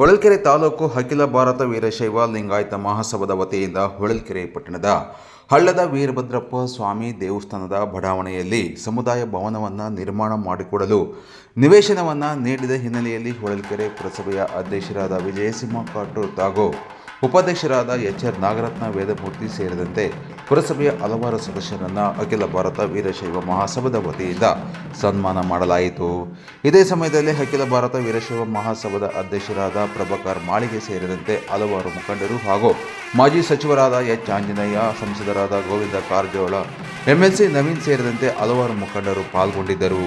ಹೊಳಲ್ಕೆರೆ ತಾಲೂಕು ಅಖಿಲ ಭಾರತ ವೀರಶೈವ ಲಿಂಗಾಯತ ಮಹಾಸಭಾದ ವತಿಯಿಂದ ಹೊಳಲ್ಕೆರೆ ಪಟ್ಟಣದ ಹಳ್ಳದ ವೀರಭದ್ರಪ್ಪ ಸ್ವಾಮಿ ದೇವಸ್ಥಾನದ ಬಡಾವಣೆಯಲ್ಲಿ ಸಮುದಾಯ ಭವನವನ್ನು ನಿರ್ಮಾಣ ಮಾಡಿಕೊಡಲು ನಿವೇಶನವನ್ನು ನೀಡಿದ ಹಿನ್ನೆಲೆಯಲ್ಲಿ ಹೊಳಲ್ಕೆರೆ ಪುರಸಭೆಯ ಅಧ್ಯಕ್ಷರಾದ ವಿಜಯಸಿಂಹ ಕಾಟೂರ್ ಹಾಗೂ ಉಪಾಧ್ಯಕ್ಷರಾದ ಎಚ್ ಆರ್ ನಾಗರತ್ನ ವೇದಮೂರ್ತಿ ಸೇರಿದಂತೆ ಪುರಸಭೆಯ ಹಲವಾರು ಸದಸ್ಯರನ್ನು ಅಖಿಲ ಭಾರತ ವೀರಶೈವ ಮಹಾಸಭದ ವತಿಯಿಂದ ಸನ್ಮಾನ ಮಾಡಲಾಯಿತು. ಇದೇ ಸಮಯದಲ್ಲಿ ಅಖಿಲ ಭಾರತ ವೀರಶೈವ ಮಹಾಸಭದ ಅಧ್ಯಕ್ಷರಾದ ಪ್ರಭಾಕರ್ ಮಾಳಿಗೆ ಸೇರಿದಂತೆ ಹಲವಾರು ಮುಖಂಡರು ಹಾಗೂ ಮಾಜಿ ಸಚಿವರಾದ ಎಚ್. ಆಂಜನೇಯ, ಸಂಸದರಾದ ಗೋವಿಂದ ಕಾರಜೋಳ, ಎಂಎಲ್ಸಿ ನವೀನ್ ಸೇರಿದಂತೆ ಹಲವಾರು ಮುಖಂಡರು ಪಾಲ್ಗೊಂಡಿದ್ದರು.